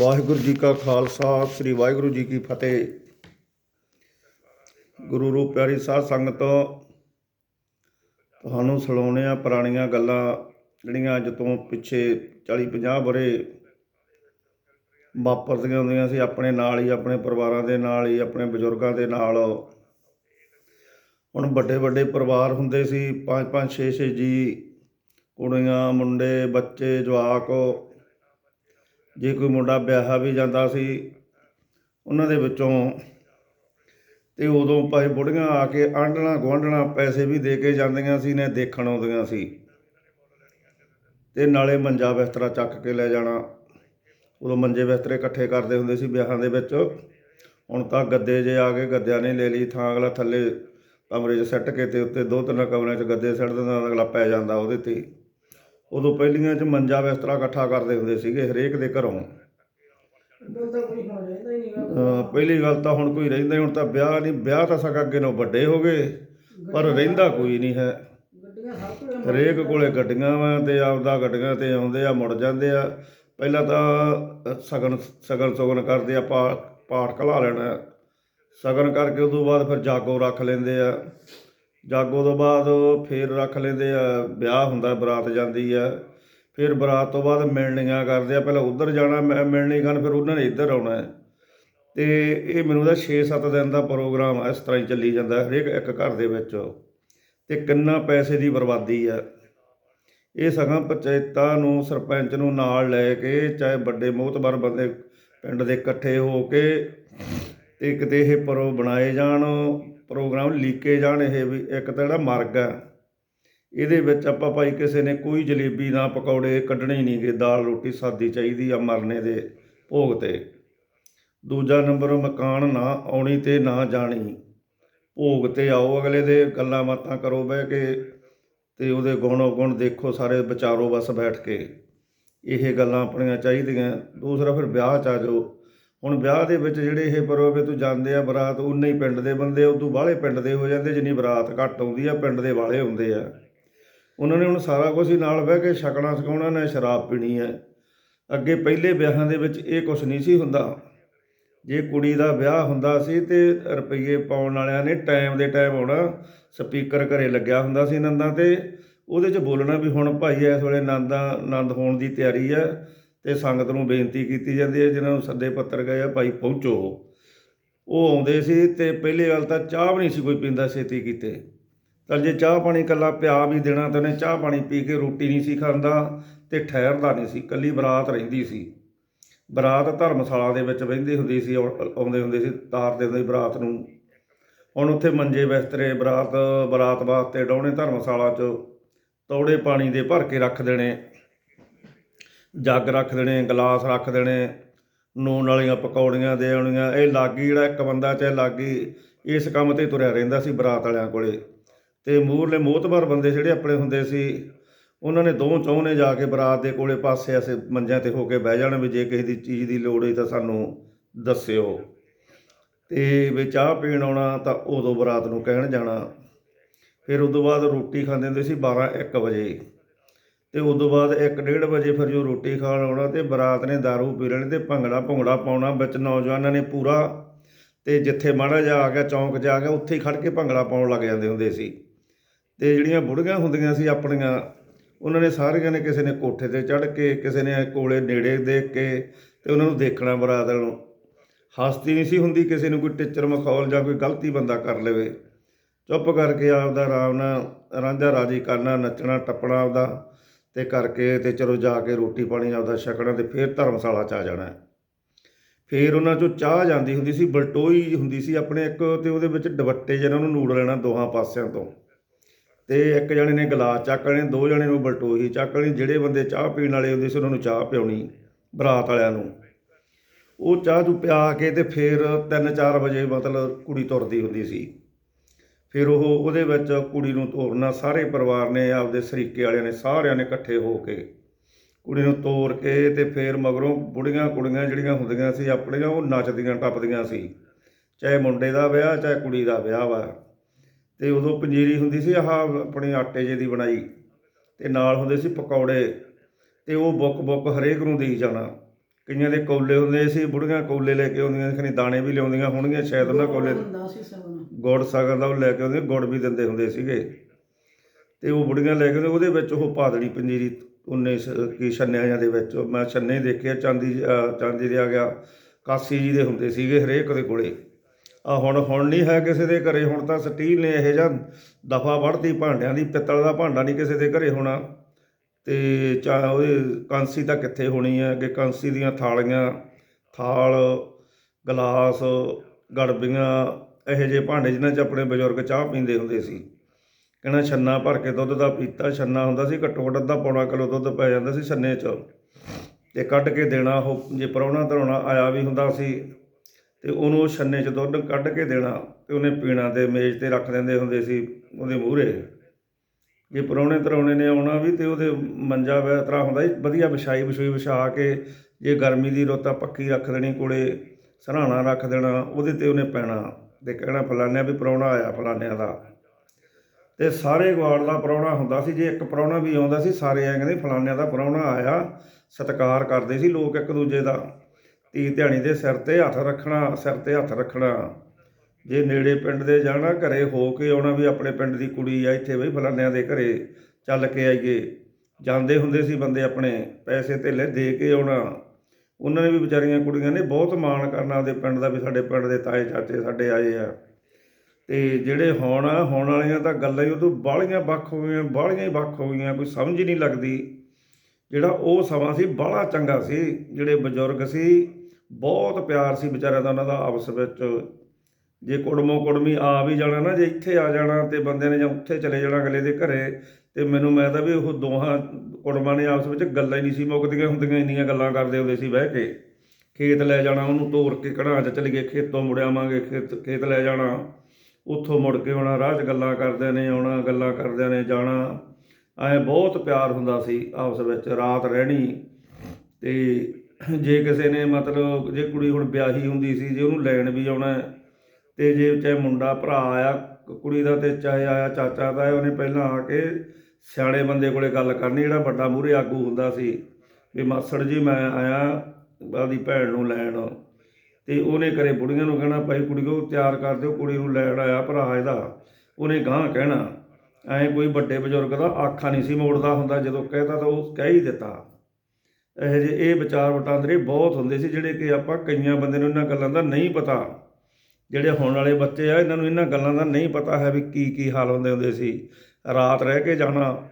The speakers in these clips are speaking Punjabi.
ਵਾਹਿਗੁਰੂ ਜੀ ਕਾ ਖਾਲਸਾ, ਸ੍ਰੀ ਵਾਹਿਗੁਰੂ ਜੀ ਕੀ ਫਤਿਹ। ਗੁਰੂ ਰੂਪ ਪਿਆਰੀ ਸਾਧ ਸੰਗਤ, ਤੁਹਾਨੂੰ ਸੁਣਾਉਂਦੇ ਆ ਪੁਰਾਣੀਆਂ ਗੱਲਾਂ ਜਿਹੜੀਆਂ ਅੱਜ ਤੋਂ ਪਿੱਛੇ 40 50 ਬਰੇ ਵਾਪਰਦੀਆਂ ਹੁੰਦੀਆਂ ਸੀ, ਆਪਣੇ ਨਾਲ ਹੀ, ਆਪਣੇ ਪਰਿਵਾਰਾਂ ਦੇ ਨਾਲ ਹੀ, ਆਪਣੇ ਬਜ਼ੁਰਗਾਂ ਦੇ ਨਾਲ। ਹੁਣ ਵੱਡੇ ਵੱਡੇ ਪਰਿਵਾਰ ਹੁੰਦੇ ਸੀ, ਪੰਜ ਪੰਜ ਛੇ ਛੇ ਜੀ, ਕੁੜੀਆਂ, ਮੁੰਡੇ, ਬੱਚੇ, ਜਵਾਕ। ਜੇ ਕੋਈ ਮੁੰਡਾ ਵਿਆਹ ਵੀ ਜਾਂਦਾ ਸੀ ਉਹਨਾਂ ਦੇ ਵਿੱਚੋਂ ਤੇ ਉਦੋਂ ਭਾਈ ਬੁੜੀਆਂ ਆ ਕੇ ਆਂਢਣਾ ਗੁਆਂਢਣਾ ਪੈਸੇ ਵੀ ਦੇ ਕੇ ਜਾਂਦੀਆਂ ਸੀ, ਨੇ ਦੇਖਣ ਆਉਂਦੀਆਂ ਸੀ। ਤੇ ਨਾਲੇ ਮੰਜਾ ਬਿਸਤਰਾ ਚੱਕ ਕੇ ਲੈ ਜਾਣਾ। ਉਦੋਂ ਮੰਜੇ ਬਿਸਤਰੇ ਇਕੱਠੇ ਕਰਦੇ ਹੁੰਦੇ ਸੀ ਵਿਆਹਾਂ ਦੇ ਵਿੱਚ। ਹੁਣ ਤਾਂ ਗੱਦੇ ਜੇ ਆ ਗਏ, ਗੱਦਿਆਂ ਨੇ ਲੈ ਲਈ, ਥਾਂ ਅਗਲਾ ਥੱਲੇ ਕਮਰੇ 'ਚ ਸੱਟ ਕੇ ਤੇ ਉੱਤੇ ਦੋ ਤਿੰਨ ਕਮਰਿਆਂ 'ਚ ਗੱਦੇ ਸੱਟ ਦਿੰਦਾ, ਅਗਲਾ ਪੈ ਜਾਂਦਾ ਉਹਦੇ ਤੇ। ਉਦੋਂ ਪਹਿਲੀਆਂ 'ਚ ਮੰਜਾ ਬਿਸਤਰਾ ਇਕੱਠਾ ਕਰਦੇ ਹੁੰਦੇ ਸੀਗੇ ਹਰੇਕ ਦੇ ਘਰੋਂ। ਅਹ ਪਹਿਲੀ ਗੱਲ ਤਾਂ ਹੁਣ ਕੋਈ ਰਹਿੰਦਾ ਹੀ ਹੁਣ ਤਾਂ ਵਿਆਹ ਨਹੀਂ ਵਿਆਹ ਤਾਂ ਸਗਾ ਅੱਗੇ ਨੂੰ ਵੱਡੇ ਹੋ ਗਏ ਪਰ ਰਹਿੰਦਾ ਕੋਈ ਨਹੀਂ ਹੈ। ਹਰੇਕ ਕੋਲੇ ਗੱਡੀਆਂ ਵਾ ਤੇ ਆਪਦਾ ਗੱਡੀਆਂ ਤੇ ਆਉਂਦੇ ਆ ਮੁੜ ਜਾਂਦੇ ਆ। ਪਹਿਲਾਂ ਤਾਂ ਸਗਨ ਸਗਨ ਸੁਗਨ ਕਰਦੇ ਆ ਪਾ ਪਾਠ ਘਲਾ ਲੈਣਾ। ਸਗਨ ਕਰਕੇ ਉਸ ਤੋਂ ਬਾਅਦ ਫਿਰ ਜਾਗੋ ਰੱਖ ਲੈਂਦੇ ਆ। ਜਾਗੋ ਤੋਂ ਬਾਅਦ ਫੇਰ ਰੱਖ ਲੈਂਦੇ ਆ, ਵਿਆਹ ਹੁੰਦਾ, ਬਰਾਤ ਜਾਂਦੀ ਆ। ਫਿਰ ਬਰਾਤ ਤੋਂ ਬਾਅਦ ਮਿਲਣੀਆਂ ਕਰਦੇ ਆ। ਪਹਿਲਾਂ ਉੱਧਰ ਜਾਣਾ, ਮੈਂ ਮਿਲਣੀ ਕਰਨ ਫਿਰ ਉਹਨਾਂ ਨੇ ਇੱਧਰ ਆਉਣਾ ਹੈ। ਤੇ ਇਹ ਮੈਨੂੰ ਦਾ 6-7 ਦਿਨ ਦਾ ਪ੍ਰੋਗਰਾਮ ਇਸ ਤਰ੍ਹਾਂ ਹੀ ਚੱਲੀ ਜਾਂਦਾ, ਹਰੇਕ ਇੱਕ ਘਰ ਦੇ ਵਿੱਚ। ਤੇ ਕਿੰਨਾ ਪੈਸੇ ਦੀ ਬਰਬਾਦੀ ਆ। ਇਹ ਸਗਾਂ ਪੰਚਾਇਤਾਂ ਨੂੰ, ਸਰਪੰਚ ਨੂੰ ਨਾਲ ਲੈ ਕੇ, ਚਾਹੇ ਵੱਡੇ ਮੋਹਤਬਰ ਬੰਦੇ ਪਿੰਡ ਦੇ ਇਕੱਠੇ ਹੋ ਕੇ, ਤੇ ਕਿਤੇ ਇਹ ਪਰੋ ਬਣਾਏ ਜਾਣ। ਪ੍ਰੋਗਰਾਮ ਲੀਕੇ ਜਾਣ ਇਹ ਵੀ ਇੱਕ ਤਾਂ ਜਿਹੜਾ ਮਰਗ ਹੈ ਇਹਦੇ ਵਿੱਚ ਆਪਾਂ ਭਾਈ ਕਿਸੇ ਨੇ ਕੋਈ ਜਲੇਬੀ ਨਾ, ਪਕੌੜੇ ਕੱਢਣੇ ਹੀ ਨਹੀਂ ਗੇ ਦਾਲ, ਰੋਟੀ, ਸਾਦੀ ਚਾਹੀਦੀ ਆ ਮਰਨੇ ਦੇ ਭੋਗ ਤੇ। ਦੂਜਾ ਨੰਬਰ, ਮਕਾਨ ਨਾ ਆਉਣੀ ਤੇ ਨਾ ਜਾਣੀ। ਭੋਗ ਤੇ ਆਓ ਅਗਲੇ ਦੇ, ਗੱਲਾਂ ਬਾਤਾਂ ਕਰੋ ਬਹਿ ਕੇ ਤੇ ਉਹਦੇ ਗੁਣੋ ਗੁਣ ਦੇਖੋ ਸਾਰੇ ਵਿਚਾਰੋ ਬਸ ਬੈਠ ਕੇ। ਇਹ ਗੱਲਾਂ ਆਪਣੀਆਂ ਚਾਹੀਦੀਆਂ। ਦੂਸਰਾ ਫਿਰ ਵਿਆਹ ਚ ਆ ਜਾਓ। ਹੁਣ ਵਿਆਹ ਦੇ ਵਿੱਚ ਜਿਹੜੇ ਇਹ ਪਰੋਵੇ ਤੂੰ ਜਾਂਦੇ ਆ ਬਰਾਤ, ਉਨੇ ਹੀ ਪਿੰਡ ਦੇ ਬੰਦੇ ਉਦੋਂ ਬਾਹਲੇ ਪਿੰਡ ਦੇ ਹੋ ਜਾਂਦੇ, ਜਿੰਨੀ ਬਰਾਤ ਘੱਟ ਆਉਂਦੀ ਆ, ਪਿੰਡ ਦੇ ਵਾਲੇ ਹੁੰਦੇ ਆ। ਉਹਨਾਂ ਨੇ ਹੁਣ ਸਾਰਾ ਕੁਝ ਹੀ ਨਾਲ ਬਹਿ ਕੇ ਛਕਣਾ ਸਕਾਉਣਾ ਨਾ ਸ਼ਰਾਬ ਪੀਣੀ ਹੈ ਅੱਗੇ ਪਹਿਲੇ ਵਿਆਹਾਂ ਦੇ ਵਿੱਚ ਇਹ ਕੁਝ ਨਹੀਂ ਸੀ ਹੁੰਦਾ। ਜੇ ਕੁੜੀ ਦਾ ਵਿਆਹ ਹੁੰਦਾ ਸੀ ਤੇ ਰੁਪਈਏ ਪਾਉਣ ਵਾਲਿਆਂ ਨੇ ਟਾਈਮ ਦੇ ਟਾਈਮ ਆਉਣਾ, ਸਪੀਕਰ ਘਰੇ ਲੱਗਿਆ ਹੁੰਦਾ ਸੀ ਨੰਦਾਂ ਤੇ, ਉਹਦੇ 'ਚ ਬੋਲਣਾ ਵੀ ਹੁਣ ਭਾਈ ਇਸ ਵੇਲੇ ਨੰਦਾਂ ਆਨੰਦ ਹੋਣ ਦੀ ਤਿਆਰੀ ਹੈ ਤੇ ਸੰਗਤ ਨੂੰ ਬੇਨਤੀ ਕੀਤੀ ਜਾਂਦੀ ਹੈ, ਜਿਨ੍ਹਾਂ ਨੂੰ ਸੱਦੇ ਪੱਤਰ ਗਏ ਆ, ਭਾਈ ਪਹੁੰਚੋ। ਉਹ ਆਉਂਦੇ ਸੀ ਤੇ ਪਹਿਲੀ ਗੱਲ ਤਾਂ ਚਾਹ ਵੀ ਨਹੀਂ ਸੀ ਕੋਈ ਪੀਂਦਾ ਛੇਤੀ ਕੀਤੇ। ਤਾਂ ਜੇ ਚਾਹ ਪਾਣੀ ਕੱਲਾ ਪਿਆ ਵੀ ਦੇਣਾ ਤਾਂ ਉਹਨੇ ਚਾਹ ਪਾਣੀ ਪੀ ਕੇ ਰੋਟੀ ਨਹੀਂ ਸੀ ਖਾਂਦਾ ਤੇ ਠਹਿਰਦਾ ਨਹੀਂ ਸੀ ਕੱਲੀ ਬਰਾਤ ਰਹਿੰਦੀ ਸੀ। ਬਰਾਤ ਧਰਮਸ਼ਾਲਾ ਦੇ ਵਿੱਚ ਬਹਿੰਦੀ ਹੁੰਦੀ ਸੀ ਆਉ- ਆਉਂਦੇ ਹੁੰਦੇ ਸੀ, ਤਾਰ ਦੇ ਹੁੰਦੇ ਬਰਾਤ ਨੂੰ। ਹੁਣ ਉੱਥੇ ਮੰਜੇ ਬਿਸਤਰੇ, ਬਰਾਤ ਬਰਾਤ ਵਾਸਤੇ ਡਾਉਣੇ ਧਰਮਸ਼ਾਲਾ 'ਚ ਤੌੜੇ ਪਾਣੀ ਦੇ ਭਰ ਕੇ ਰੱਖ ਦੇਣੇ। ਜੱਗ ਰੱਖ ਦੇਣੇ, ਗਲਾਸ ਰੱਖ ਦੇਣੇ ਨੂਨ ਵਾਲੀਆਂ ਪਕੌੜੀਆਂ ਦੇ ਆਉਣੀਆਂ, ਇਹ ਲਾਗੀ ਜਿਹੜਾ ਇੱਕ ਬੰਦਾ ਚਾਹੇ ਲਾਗੀ, ਇਸ ਕੰਮ ਤੇ ਤੁਰਿਆ ਰਹਿੰਦਾ ਸੀ ਬਰਾਤ ਵਾਲਿਆਂ ਕੋਲੇ। ਤੇ ਮੂਰਲੇ ਮੋਹਤਬਰ ਬੰਦੇ ਜਿਹੜੇ ਆਪਣੇ ਹੁੰਦੇ ਸੀ, ਉਹਨਾਂ ਨੇ ਦੋ ਚੌਂ ਨੇ ਜਾ ਕੇ ਬਰਾਤ ਦੇ ਕੋਲੇ ਪਾਸੇ ਐਸੇ ਮੰਜਿਆਂ ਤੇ ਹੋ ਕੇ ਬਹਿ ਜਾਣ ਵੀ ਜੇ ਕਿਸੇ ਦੀ ਚੀਜ਼ ਦੀ ਲੋੜ ਹੋਈ ਤਾਂ ਸਾਨੂੰ ਦੱਸਿਓ। ਤੇ ਵੀ ਚਾਹ ਪੀਣ ਆਉਣਾ ਤਾਂ ਉਦੋਂ ਬਰਾਤ ਨੂੰ ਕਹਿਣ ਜਾਣਾ। ਫਿਰ ਉਦੋਂ ਬਾਅਦ ਰੋਟੀ ਖਾਂਦੇ ਹੁੰਦੇ ਸੀ 12 1 ਵਜੇ। ਤੇ ਤੋਂ ਬਾਅਦ 1:30 ਵਜੇ ਫਿਰ ਜੋ ਰੋਟੀ ਖਾਣ ਆਉਣਾ ਤੇ ਬਰਾਤ ਨੇ दारू ਪੀ ਲੈਣੀ ਤੇ ਭੰਗੜਾ ਭੰਗੜਾ ਪਾਉਣਾ, ਵਿੱਚ ਨੌਜਵਾਨਾਂ ਨੇ ਪੂਰਾ ਤੇ ਜਿੱਥੇ ਮਾੜਾ ਜਾ ਆ ਗਿਆ, ਚੌਂਕ ਜਾ ਗਿਆ, ਉੱਥੇ ਹੀ ਖੜ ਕੇ ਭੰਗੜਾ ਪਾਉਣ ਲੱਗ ਜਾਂਦੇ ਹੁੰਦੇ ਸੀ। ਤੇ ਜਿਹੜੀਆਂ ਬੁੜੀਆਂ ਹੁੰਦੀਆਂ ਸੀ ਆਪਣੀਆਂ, ਉਹਨਾਂ ਨੇ ਸਾਰੀਆਂ ਨੇ ਕਿਸੇ ਨੇ ਕੋਠੇ ਤੇ ਚੜ੍ਹ ਕੇ, ਕਿਸੇ ਨੇ ਕੋਲੇ ਨੇੜੇ ਦੇਖ ਕੇ ਤੇ ਉਹਨਾਂ ਨੂੰ ਦੇਖਣਾ ਬਰਾਤ ਨੂੰ ਹਸਤੀ ਨਹੀਂ ਸੀ ਹੁੰਦੀ ਕਿਸੇ ਨੂੰ ਕੋਈ ਟੀਚਰ, ਮਖੌਲ ਜਾਂ ਕੋਈ ਗਲਤੀ ਬੰਦਾ ਕਰ ਲਵੇ। ਚੁੱਪ ਕਰਕੇ ਆਪਦਾ ਆਰਾਮ ਨਾਲ ਰਾਂਝਾ ਰਾਜੀ ਕਰਨਾ, ਨੱਚਣਾ, ਟੱਪਣਾ ਆਪਦਾ। ਤੇ ਕਰਕੇ ਤੇ ਚਲੋ ਜਾ ਕੇ ਰੋਟੀ ਪਾਣੀ ਆਪਦਾ ਛਕਣਾ ਤੇ ਫਿਰ ਧਰਮਸ਼ਾਲਾ ਚ ਆ ਜਾਣਾ ਫਿਰ ਉਹਨਾਂ ਚੋਂ ਚਾਹ ਜਾਂਦੀ ਹੁੰਦੀ ਸੀ, ਬਲਟੋਈ ਹੁੰਦੀ ਸੀ ਆਪਣੇ ਇੱਕ ਤੇ ਉਹਦੇ ਵਿੱਚ ਦੁਪੱਟੇ ਜਿਹਨਾਂ ਨੂੰ ਨੂੜ ਲੈਣਾ ਦੋਹਾਂ ਪਾਸਿਆਂ ਤੋਂ। ਤੇ ਇੱਕ ਜਣੇ ਨੇ ਗਲਾਸ ਚੱਕ ਲੈਣੇ, ਦੋ ਜਣੇ ਨੂੰ ਬਲਟੋਈ ਚੱਕ ਲੈਣੀ, ਜਿਹੜੇ ਬੰਦੇ ਚਾਹ ਪੀਣ ਵਾਲੇ ਹੁੰਦੇ ਸੀ ਉਹਨਾਂ ਨੂੰ ਚਾਹ ਪਿਉਣੀ ਬਰਾਤ ਵਾਲਿਆਂ ਨੂੰ। ਉਹ ਚਾਹ ਚੂ ਪਿਆ ਕੇ ਤੇ ਫਿਰ 3-4 ਵਜੇ ਮਤਲਬ ਕੁੜੀ ਤੁਰਦੀ ਹੁੰਦੀ ਸੀ। ਫਿਰ ਉਹ ਉਹਦੇ ਵਿੱਚ ਕੁੜੀ ਨੂੰ ਤੋਰਨਾ ਸਾਰੇ ਪਰਿਵਾਰ ਨੇ ਆਪਦੇ ਸਰੀਕੇ ਵਾਲਿਆਂ ਨੇ ਸਾਰਿਆਂ ਨੇ ਇਕੱਠੇ ਹੋ ਕੇ ਕੁੜੀ ਨੂੰ ਤੋਰ ਕੇ ਤੇ ਫਿਰ ਮਗਰੋਂ ਬੁੜੀਆਂ ਕੁੜੀਆਂ ਜਿਹੜੀਆਂ ਹੁੰਦੀਆਂ ਸੀ ਆਪਣੀਆਂ ਉਹ ਨੱਚਦੀਆਂ ਟੱਪਦੀਆਂ ਸੀ। ਚਾਹੇ ਮੁੰਡੇ ਦਾ ਵਿਆਹ ਚਾਹੇ ਕੁੜੀ ਦਾ ਵਿਆਹ ਵਾ। ਤੇ ਉਦੋਂ ਪੰਜੀਰੀ ਹੁੰਦੀ ਸੀ ਆਹ ਆਪਣੀ ਆਟੇ ਜੇ ਦੀ ਬਣਾਈ। ਤੇ ਨਾਲ ਹੁੰਦੇ ਸੀ ਪਕੌੜੇ। ਤੇ ਉਹ ਬੁੱਕ ਬੁੱਕ ਹਰੇਕ ਨੂੰ ਦੇਈ ਜਾਣਾ। ਕਈਆਂ ਦੇ ਕੌਲੇ ਹੁੰਦੇ ਸੀ ਬੁੜੀਆਂ ਕੌਲੇ ਲੈ ਕੇ ਆਉਂਦੀਆਂ ਸੀ ਖਨੀ ਦਾਣੇ ਵੀ ਲਿਆਉਂਦੀਆਂ ਹੋਣਗੀਆਂ ਸ਼ਾਇਦ ਉਹਨਾਂ ਕੋਲੇ ਗੁੜ ਸਗਨ ਦਾ ਉਹ ਲੈ ਕੇ ਆਉਂਦੇ, ਗੁੜ ਵੀ ਦਿੰਦੇ ਹੁੰਦੇ ਸੀਗੇ। ਤੇ ਉਹ ਬੁੜੀਆਂ ਲੈ ਕੇ ਆਉਂਦੇ, ਉਹਦੇ ਵਿੱਚ ਉਹ ਪਾਦੜੀ ਪੰਜੀਰੀ, ਉਹਨੇ ਸ- ਕੀ ਛੰਨਿਆਂ ਜਾਂ ਦੇ ਵਿੱਚ, ਮੈਂ ਛੰਨੇ ਦੇਖਿਆ ਚਾਂਦੀ ਅਹ, ਚਾਂਦੀ ਦੇ ਆ ਗਿਆ, ਕਾਸੀ ਜੀ ਦੇ ਹੁੰਦੇ ਸੀਗੇ ਹਰੇਕ ਦੇ ਕੋਲੇ। ਆ ਹੁਣ ਹੁਣ ਨਹੀਂ ਹੈ ਕਿਸੇ ਦੇ ਘਰੇ, ਹੁਣ ਤਾਂ ਸਟੀਲ ਨੇ ਇਹ ਜਾਂ ਦਫਾ ਵੜਦੀ ਭਾਂਡਿਆਂ ਦੀ, ਪਿੱਤਲ ਦਾ ਭਾਂਡਾ ਨਹੀਂ ਕਿਸੇ ਦੇ ਘਰੇ ਹੋਣਾ। ਤੇ ਚਾ, ਉਹਦੇ ਕਾਂਸੀ ਤਾਂ ਕਿੱਥੇ ਹੋਣੀ ਹੈ ਕਿ ਕਾਂਸੀ ਦੀਆਂ ਥਾਲੀਆਂ, ਥਾਲ, ਗਲਾਸ, ਗੜਬੀਆਂ ਇਹੋ ਜਿਹੇ ਭਾਂਡੇ ਜਿਨ੍ਹਾਂ 'ਚ ਆਪਣੇ ਬਜ਼ੁਰਗ ਚਾਹ ਪੀਂਦੇ ਹੁੰਦੇ ਸੀ। ਕਹਿੰਦਾ ਛੰਨਾ ਭਰ ਕੇ ਦੁੱਧ ਦਾ ਪੀਤਾ, ਛੰਨਾ ਹੁੰਦਾ ਸੀ, ਘੱਟੋ ਘੱਟ ਅੱਧਾ ਪੌਣਾ ਕਿਲੋ ਦੁੱਧ ਪੈ ਜਾਂਦਾ ਸੀ ਛੰਨੇ 'ਚ। ਤੇ ਕੱਢ ਕੇ ਦੇਣਾ, ਉਹ ਜੇ ਪ੍ਰਾਹੁਣਾ ਧਰਾਉਣਾ ਆਇਆ ਵੀ ਹੁੰਦਾ ਸੀ, ਤੇ ਉਹਨੂੰ ਉਹ ਛੰਨੇ 'ਚ ਦੁੱਧ ਕੱਢ ਕੇ ਦੇਣਾ, ਤੇ ਉਹਨੇ ਪੀਣਾ ਤੇ ਮੇਜ਼ ਤੇ ਰੱਖ ਦਿੰਦੇ ਹੁੰਦੇ ਸੀ ਉਹਦੇ ਮੂਹਰੇ। ਜੇ ਪ੍ਰਾਹੁਣੇ ਤਰਾਉਣੇ ਨੇ ਆਉਣਾ ਵੀ ਤੇ ਉਹਦੇ ਮੰਜਾ ਵੈ ਹੁੰਦਾ ਸੀ, ਵਧੀਆ ਵਿਛਾਈ ਵਿਛੋਈ ਵਿਛਾ ਕੇ ਜੇ ਗਰਮੀ ਦੀ ਰੁੱਤ ਪੱਕੀ ਰੱਖ ਦੇਣੀ ਕੋਲੇ ਸਰਾਣਾ ਰੱਖ ਦੇਣਾ, ਉਹਦੇ ਤੇ ਉਹਨੇ ਪੈਣਾ। ਤੇ ਕਹਿਣਾ ਫਲਾਨਿਆਂ ਵੀ ਪ੍ਰਾਹੁਣਾ ਆਇਆ ਫਲਾਨਿਆਂ ਦਾ। ਤੇ ਸਾਰੇ ਗਵਾੜ ਦਾ ਪ੍ਰਾਹੁਣਾ ਹੁੰਦਾ ਸੀ, ਜੇ ਇੱਕ ਪ੍ਰਾਹੁਣਾ ਵੀ ਆਉਂਦਾ ਸੀ, ਸਾਰੇ ਐਂ ਕਹਿੰਦੇ ਫਲਾਨਿਆਂ ਦਾ ਪ੍ਰਾਹੁਣਾ ਆਇਆ, ਸਤਿਕਾਰ ਕਰਦੇ ਸੀ ਲੋਕ ਇੱਕ ਦੂਜੇ ਦਾ। ਧੀ ਧਿਆਣੀ ਦੇ ਸਿਰ ਤੇ ਹੱਥ ਰੱਖਣਾ, ਸਿਰ ਤੇ ਹੱਥ ਰੱਖਣਾ। ਜੇ ਨੇੜੇ ਪਿੰਡ ਦੇ ਜਾਣਾ, ਘਰੇ ਹੋ ਕੇ ਆਉਣਾ ਵੀ ਆਪਣੇ ਪਿੰਡ ਦੀ ਕੁੜੀ ਆ, ਇੱਥੇ ਬਈ ਫਲਾਨਿਆਂ ਦੇ ਘਰੇ ਚੱਲ ਕੇ ਆਈਏ। ਜਾਂਦੇ ਹੁੰਦੇ ਸੀ ਬੰਦੇ ਆਪਣੇ, ਪੈਸੇ ਧੇਲੇ ਦੇ ਕੇ ਆਉਣਾ। ਉਹਨਾਂ ਨੇ ਵੀ ਵਿਚਾਰੀਆਂ ਕੁੜੀਆਂ ਨੇ ਬਹੁਤ ਮਾਣ ਕਰਨਾ ਉਹਦੇ ਪਿੰਡ ਦਾ ਵੀ ਸਾਡੇ ਪਿੰਡ ਦੇ ਤਾਏ ਚਾਚੇ ਸਾਡੇ ਆਏ ਆ। ਤੇ ਜਿਹੜੇ ਹੁਣ ਆ, ਹੁਣ ਵਾਲੀਆਂ ਤਾਂ ਗੱਲਾਂ ਹੀ ਉਦੋਂ ਬਾਹਲੀਆਂ ਵੱਖ ਹੋ ਗਈਆਂ, ਬਾਹਲੀਆਂ ਹੀ ਵੱਖ ਹੋ ਗਈਆਂ, ਕੋਈ ਸਮਝ ਹੀ ਨਹੀਂ ਲੱਗਦੀ। ਜਿਹੜਾ ਉਹ ਸਮਾਂ ਸੀ ਬਾਹਲਾ ਚੰਗਾ ਸੀ, ਜਿਹੜੇ ਬਜ਼ੁਰਗ ਸੀ, ਬਹੁਤ ਪਿਆਰ ਸੀ ਵਿਚਾਰਿਆਂ ਦਾ ਉਹਨਾਂ ਦਾ ਆਪਸ ਵਿੱਚ। ਜੇ ਕੁੜਮੋ ਕੁੜਮੀ ਆ ਵੀ ਜਾਣਾ ਨਾ, ਜੇ ਇੱਥੇ ਆ ਜਾਣਾ ਤੇ ਬੰਦੇ ਨੇ ਜਾਂ ਉੱਥੇ ਚਲੇ ਜਾਣਾ ਅਗਲੇ ਦੇ ਘਰੇ ਤੇ ਮੈਨੂੰ ਮੈਂ ਤਾਂ ਵੀ ਉਹ ਦੋਹਾਂ ਕੁੜਮਾਂ ਨੇ ਆਪਸ ਵਿੱਚ ਗੱਲਾਂ ਹੀ ਨਹੀਂ ਸੀ ਮੁੱਕਦੀਆਂ ਹੁੰਦੀਆਂ ਇੰਨੀਆਂ ਗੱਲਾਂ ਕਰਦੇ ਹੁੰਦੇ ਸੀ ਬਹਿ ਕੇ। ਖੇਤ ਲੈ ਜਾਣਾ ਉਹਨੂੰ ਤੋਰ ਕੇ ਕਢਾ ਚ ਚਲ ਗਏ ਖੇਤੋਂ ਮੁੜ ਆਵਾਂਗੇ ਖੇਤ ਖੇਤ ਲੈ ਜਾਣਾ। ਉੱਥੋਂ ਮੁੜ ਕੇ ਆਉਣਾ ਰਾਹ 'ਚ ਗੱਲਾਂ ਕਰਦੇ ਨੇ ਆਉਣਾ ਗੱਲਾਂ ਕਰਦਿਆਂ ਨੇ ਜਾਣਾ। ਐ ਬਹੁਤ ਪਿਆਰ ਹੁੰਦਾ ਸੀ ਆਪਸ ਵਿੱਚ ਰਾਤ ਰਹਿਣੀ। ਤੇ ਜੇ ਕਿਸੇ ਨੇ ਮਤਲਬ ਜੇ ਕੁੜੀ ਹੁਣ ਵਿਆਹੀ ਹੁੰਦੀ ਸੀ ਜੇ ਉਹਨੂੰ ਲੈਣ ਵੀ ਆਉਣਾ ਹੈ, ਤੇ ਜੇ ਚਾਹੇ ਮੁੰਡਾ ਭਰਾ ਆਇਆ ਕੁੜੀ ਦਾ ਤੇ ਚਾਹੇ ਆਇਆ ਚਾਚਾ ਦਾ ਉਹਨੇ ਪਹਿਲਾਂ ਆ ਕੇ ਸਿਆਣੇ ਬੰਦੇ ਕੋਲੇ ਗੱਲ ਕਰਨੀ, ਜਿਹੜਾ ਵੱਡਾ ਮੂਹਰੇ ਆਗੂ ਹੁੰਦਾ ਸੀ ਵੀ ਮਾਸੜ ਜੀ, ਮੈਂ ਆਇਆ ਆਪਦੀ ਭੈਣ ਨੂੰ ਲੈਣ ਤੇ ਉਹਨੇ ਕਰੇ ਬੁੜੀਆਂ ਨੂੰ ਕਹਿਣਾ, ਭਾਈ ਕੁੜੀਓ, ਤਿਆਰ ਕਰ ਦਿਓ, ਕੁੜੀ ਨੂੰ ਲੈਣ ਆਇਆ ਭਰਾ ਇਹਦਾ। ਉਹਨੇ ਗਾਂ ਕਹਿਣਾ, ਐਂ ਕੋਈ ਵੱਡੇ ਬਜ਼ੁਰਗ ਦਾ ਆਖਾ ਨਹੀਂ ਸੀ ਮੋੜਦਾ ਹੁੰਦਾ, ਜਦੋਂ ਕਹਿਤਾ ਤਾਂ ਉਹ ਕਹਿ ਹੀ ਦਿੱਤਾ। ਇਹ ਜੇ ਇਹ ਵਿਚਾਰ ਵਟਾਂਦਰੇ ਬਹੁਤ ਹੁੰਦੇ ਸੀ, ਜਿਹੜੇ ਕਿ ਆਪਾਂ ਕਈਆਂ ਬੰਦੇ ਨੂੰ ਇਹਨਾਂ ਗੱਲਾਂ ਦਾ ਨਹੀਂ ਪਤਾ। ਜਿਹੜੇ ਹੁਣ ਵਾਲੇ ਬੱਚੇ ਆ, ਇਹਨਾਂ ਨੂੰ ਇਹਨਾਂ ਗੱਲਾਂ ਦਾ ਨਹੀਂ ਪਤਾ ਹੈ ਵੀ ਕੀ ਕੀ ਹਾਲ ਹੁੰਦੇ ਹੁੰਦੇ ਸੀ। ਰਾਤ ਰਹਿ ਕੇ ਜਾਣਾ।